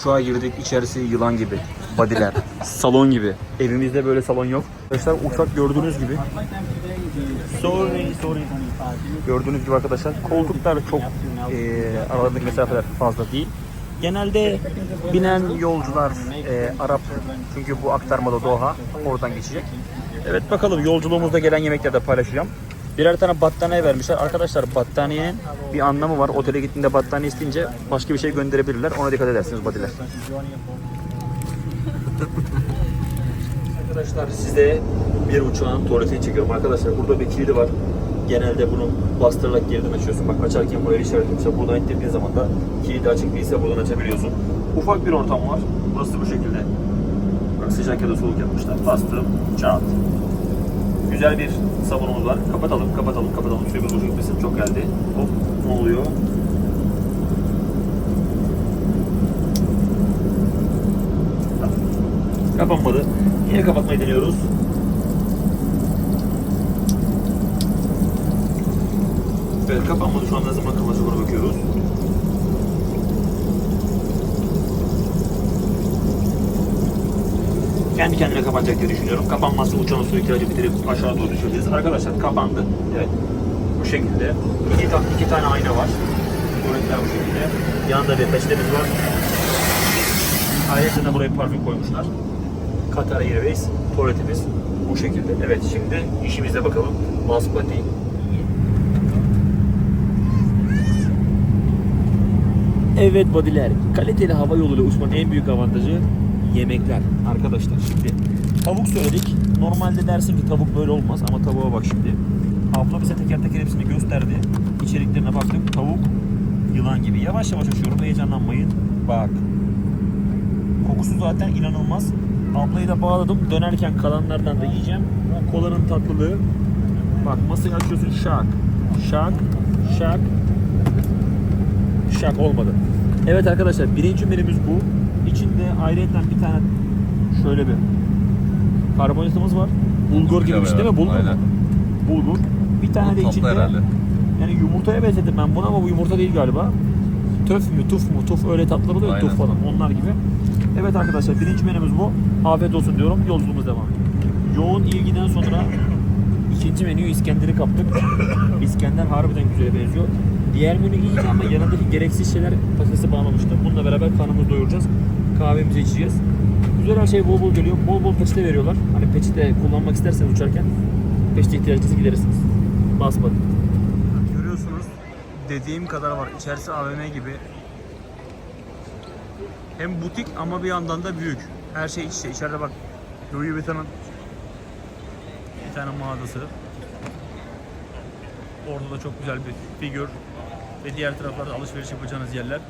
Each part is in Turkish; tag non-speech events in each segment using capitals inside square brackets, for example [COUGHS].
Uçağa girdik içerisi yılan gibi. Badiler. [LAUGHS] salon gibi. Evimizde böyle salon yok. Arkadaşlar uçak gördüğünüz gibi. Sorry, sorry. Gördüğünüz gibi arkadaşlar koltuklar çok e, aralarındaki mesafeler fazla değil. Genelde binen yolcular e, Arap çünkü bu aktarmalı Doha oradan geçecek. Evet bakalım yolculuğumuzda gelen yemekleri de paylaşacağım. Birer tane battaniye vermişler. Arkadaşlar battaniyenin bir anlamı var. Otele gittiğinde battaniye isteyince başka bir şey gönderebilirler. Ona dikkat edersiniz badiler. [LAUGHS] Arkadaşlar size bir uçağın tuvaletini çekiyorum. Arkadaşlar burada bir kilidi var. Genelde bunu bastırarak geriden açıyorsun. Bak açarken bu el işaretlemişler. Buradan ittirdiğin zaman da kilidi açık değilse buradan açabiliyorsun. Ufak bir ortam var. Burası bu şekilde. Bak sıcak ya da soğuk yapmışlar. Bastım. Çat. Güzel bir sabunumuz var. Kapatalım, kapatalım, kapatalım. Suyumuz boşa gitmesin. Çok geldi. Hop. Ne oluyor? Kapanmadı. Yine kapatmayı deniyoruz. Evet kapanmadı. Şu an ne zaman kapanacak ona bakıyoruz. Kendi kendine kapanacak diye düşünüyorum. Kapanmazsa uçağın su ihtiyacı bitirip aşağı doğru düşebiliriz. Arkadaşlar kapandı. Evet. Bu şekilde. İki, ta- iki tane ayna var. Tuvaletler bu şekilde. Yanında bir peçetemiz var. Ayrıca da buraya parfüm koymuşlar. Qatar Airways tuvaletimiz bu şekilde. Evet şimdi işimize bakalım. Maspati. Evet badiler. Kaliteli hava yoluyla uçmanın en büyük avantajı yemekler. Arkadaşlar şimdi tavuk söyledik. Normalde dersin ki tavuk böyle olmaz ama tavuğa bak şimdi. Abla bize teker teker hepsini gösterdi. İçeriklerine baktık. Tavuk yılan gibi. Yavaş yavaş açıyorum. Heyecanlanmayın. Bak. Kokusu zaten inanılmaz. Ablayı da bağladım. Dönerken kalanlardan da yiyeceğim. Kolanın tatlılığı. Bak masayı açıyorsun şak. Şak. Şak. Şak olmadı. Evet arkadaşlar birinci menümüz bu. Ayrıyeten bir tane şöyle bir karbonhidratımız var. Bulgur gibi şey değil mi? Bulgur. Aynen. Bulgur. Bir tane de içinde herhalde. yani yumurtaya benzettim ben bunu ama bu yumurta değil galiba. Töf mü, tuf mu? Tuf öyle tatlılar oluyor Aynen. tuf falan onlar gibi. Evet arkadaşlar birinci menümüz bu. Afiyet olsun diyorum. Yolculuğumuz devam. Yoğun ilgiden sonra ikinci menüyü İskender'i kaptık. [COUGHS] İskender harbiden güzel benziyor. Diğer menü iyi ama yanındaki gereksiz şeyler patatesi bağlamıştı. Bununla beraber karnımızı doyuracağız. Kahvemizi içeceğiz. Güzel her şey bol bol geliyor. Bol bol peçete veriyorlar. Hani peçete kullanmak isterseniz uçarken peçete ihtiyacınızı giderirsiniz. Basmadı. Görüyorsunuz dediğim kadar var. İçerisi AVM gibi. Hem butik ama bir yandan da büyük. Her şey iç içe. İçeride bak Louis Vuitton'un bir tane mağazası. Orada da çok güzel bir figür. Ve diğer taraflarda alışveriş yapacağınız yerler.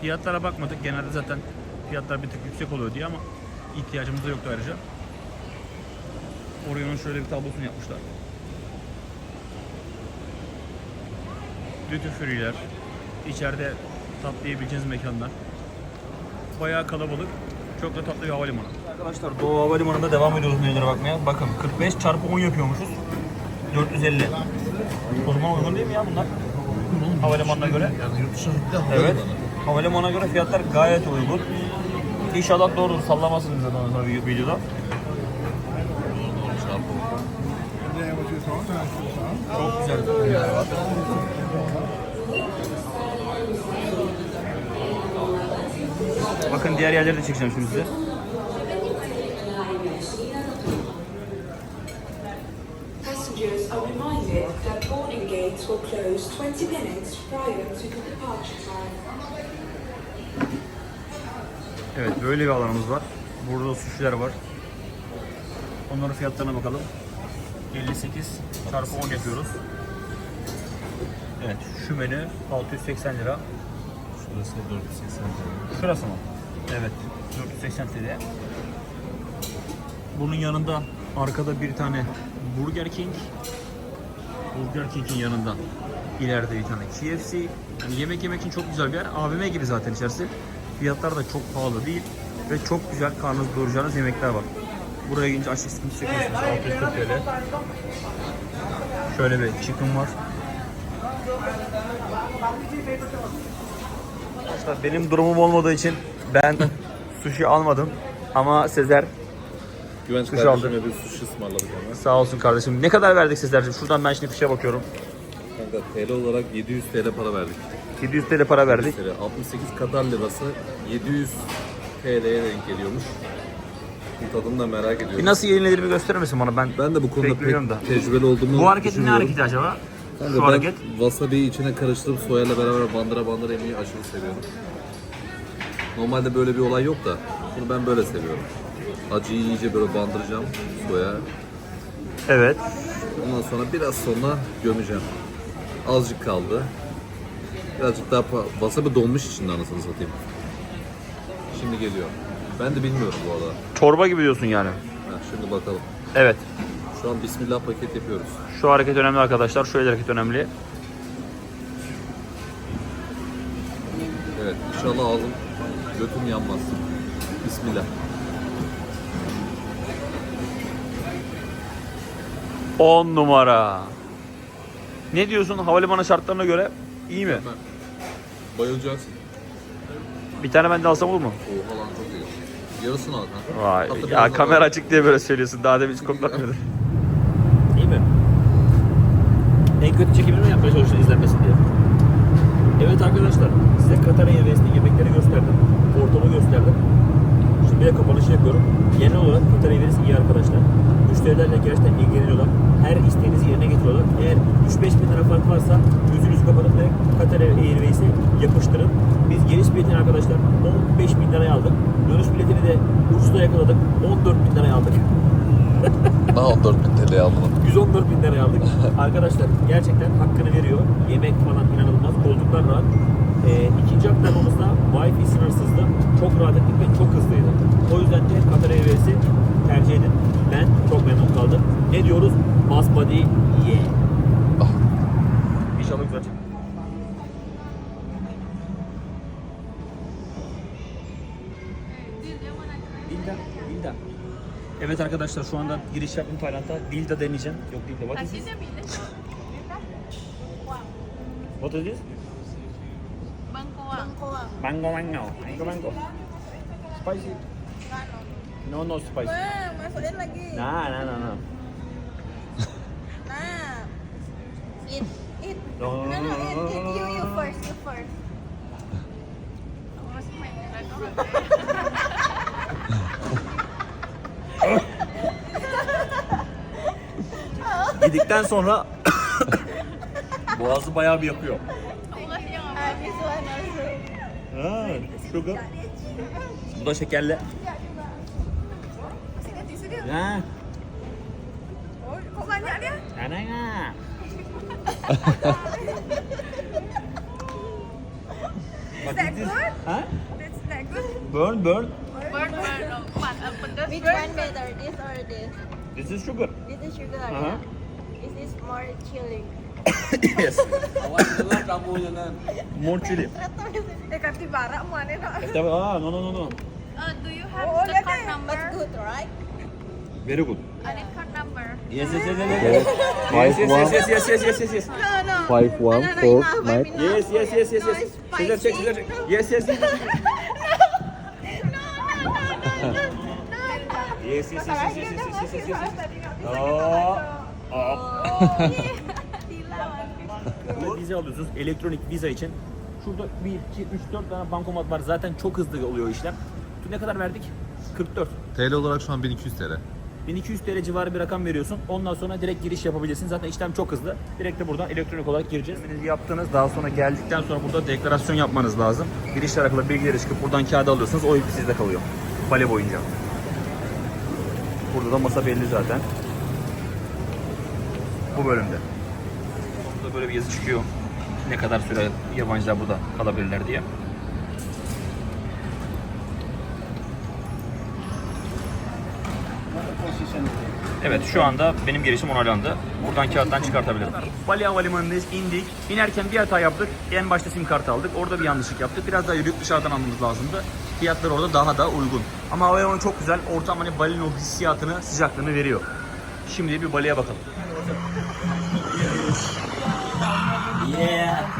Fiyatlara bakmadık. Genelde zaten fiyatlar bir tık yüksek oluyor diye ama ihtiyacımız da yoktu ayrıca. Orion'un şöyle bir tablosunu yapmışlar. Duty Free'ler, içeride tatlı yiyebileceğiniz mekanlar. Bayağı kalabalık, çok da tatlı bir havalimanı. Arkadaşlar Doğu Havalimanı'nda devam ediyoruz menülere bakmaya. Bakın 45 çarpı 10 yapıyormuşuz. 450. O zaman uygun değil mi ya bunlar? Havalimanına göre. Yani yurt Evet. Havalimanına göre fiyatlar gayet uygun. İnşallah doğrudur. Sallamazsınız zaten sonra vi- videoda. Çok güzel. Bakın diğer yerleri de çekeceğim şimdi size. Passengers are reminded that boarding gates will close 20 minutes prior to the departure time. Evet böyle bir alanımız var. Burada suşiler var. Onların fiyatlarına bakalım. 58 çarpı 10 yapıyoruz. Evet şu menü 680 lira. Şurası 480 lira. Şurası mı? Evet 480 TL. Bunun yanında arkada bir tane Burger King. Burger King'in yanında ileride bir tane KFC. Yani yemek yemek için çok güzel bir yer. AVM gibi zaten içerisi. Fiyatlar da çok pahalı değil. Ve çok güzel karnınızı doyuracağınız yemekler var. Buraya gelince açlık sıkıntısı çekmiyorsunuz. 640 TL. Şöyle bir chicken var. Arkadaşlar benim durumum olmadığı için Ben [LAUGHS] sushi almadım ama Sezer Güvenç Sushi kardeşime aldı. bir sushi ısmarladık ama. sağ olsun kardeşim. Ne kadar verdik Sezer'cim? Şuradan ben şimdi fişe bakıyorum. Kanka TL olarak 700 TL para verdik. 700 TL para verdik. TL 68 Katar lirası 700 TL'ye denk geliyormuş. Bu tadını da merak ediyorum. Bir nasıl yenilir bir gösterir misin bana? Ben Ben de bu konuda Bekliyorum pek da. tecrübeli olduğumu bu hareketin ne düşünüyorum. hareketi acaba? Kanka Şu ben hareket. wasabi'yi içine karıştırıp soyayla beraber bandıra bandıra yemeyi aşırı seviyorum. Normalde böyle bir olay yok da bunu ben böyle seviyorum. Acıyı iyice böyle bandıracağım soya. Evet. Ondan sonra biraz sonra gömeceğim. Azıcık kaldı. Birazcık daha wasabi donmuş içinde anasını satayım. Şimdi geliyor. Ben de bilmiyorum bu arada. Çorba gibi diyorsun yani. Ha, şimdi bakalım. Evet. Şu an bismillah paket yapıyoruz. Şu hareket önemli arkadaşlar. Şu el hareket önemli. Evet inşallah ağzım götüm yanmaz. Bismillah. 10 numara. Ne diyorsun havalimanı şartlarına göre? iyi mi? Bayılacaksın. Bir tane ben de alsam olur mu? Oha lan çok iyi. Yarısını al kanka. Vay. Hatta Ya biraz kamera daha- açık diye böyle söylüyorsun. Daha demin hiç koklatmıyordun. [LAUGHS] İyi mi? En kötü çekimini mi yapmaya çalıştın izlenmesin diye? Evet arkadaşlar, size Katar Airways'te yemekleri gösterdim. Ortamı gösterdim. Şimdi de kapanışı yapıyorum. Genel olarak Katar Airways iyi arkadaşlar. Müşterilerle gerçekten ilgileniyorlar. Airways'e yapıştırın. Biz geliş biletini arkadaşlar 15 bin liraya aldık. Dönüş biletini de ucuza yakaladık. 14 bin liraya aldık. [LAUGHS] Daha 14 bin TL aldım. 114 bin liraya aldık. [LAUGHS] Arkadaşlar gerçekten hakkını veriyor. Yemek falan inanılmaz. Koltuklar rahat. Ee, ikinci aktarmamızda Wi-Fi sınırsızdı. Çok rahat ettik ve çok hızlıydı. O yüzden de Katar Airways'i tercih edin. Ben çok memnun kaldım. Ne diyoruz? Bas body yeah. Dilda, Dilda. Evet arkadaşlar şu anda giriş yaptım Tayland'a. Dilda deneyeceğim. Yok Dilda. What is this? What is this? Bangkoang. Mango mango. Mango mango. Spicy. No no spicy. Wah, masukin lagi. Nah nah nah nah. [LAUGHS] Nah. Eat, eat. No, No, no, eat, eat. You, you no. first, you first. Yedikten sonra [COUGHS] boğazı bayağı bir yakıyor. Ha, sugar. Bu da şekerli. Ya. Ana ya. Bak, it is- Ha? Burn, burn. Burn, burn. Open, Which one better, this or this? This is sugar. This is sugar. Aha. More chilling. yes. More chilling. Teka, tibara mo ano na. Ah, no, no, no, no. Uh, do you have oh, the card number? That's good, right? Very good. Credit card number. Yes, yes, yes, yes. yes, yes, yes, yes, yes, yes, yes. No, no. Five one four nine. Yes, yes, yes, yes, yes. Yes, yes, yes, yes, yes. Yes, yes, yes, yes, yes, yes, yes, yes. Oh. Vize alıyorsunuz elektronik vize için. Şurada 1, 2, 3, 4 tane bankomat var. Zaten çok hızlı oluyor işlem. Ne kadar verdik? 44. TL olarak şu an 1200 TL. 1200 TL civarı bir rakam veriyorsun. Ondan sonra direkt giriş yapabilirsin. Zaten işlem çok hızlı. Direkt de buradan elektronik olarak gireceğiz. Yaptığınız daha sonra geldikten sonra burada deklarasyon yapmanız lazım. Girişle alakalı bilgileri çıkıp buradan kağıdı alıyorsunuz. O ip sizde kalıyor. Bale boyunca. Burada da masa belli zaten. Bu bölümde. Burada böyle bir yazı çıkıyor. Ne kadar süre yabancılar burada kalabilirler diye. Evet şu anda benim girişim onaylandı. Buradan kağıttan çıkartabilirim. Bali Havalimanı'ndayız indik. İnerken bir hata yaptık. En başta sim kartı aldık. Orada bir yanlışlık yaptık. Biraz daha yürüyüp dışarıdan almamız lazımdı. Fiyatlar orada daha da uygun. Ama havalimanı çok güzel. Ortam hani Bali'nin o hissiyatını, sıcaklığını veriyor. Şimdi bir Bali'ye bakalım. Yeah.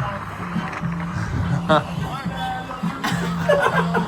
[LAUGHS] [LAUGHS]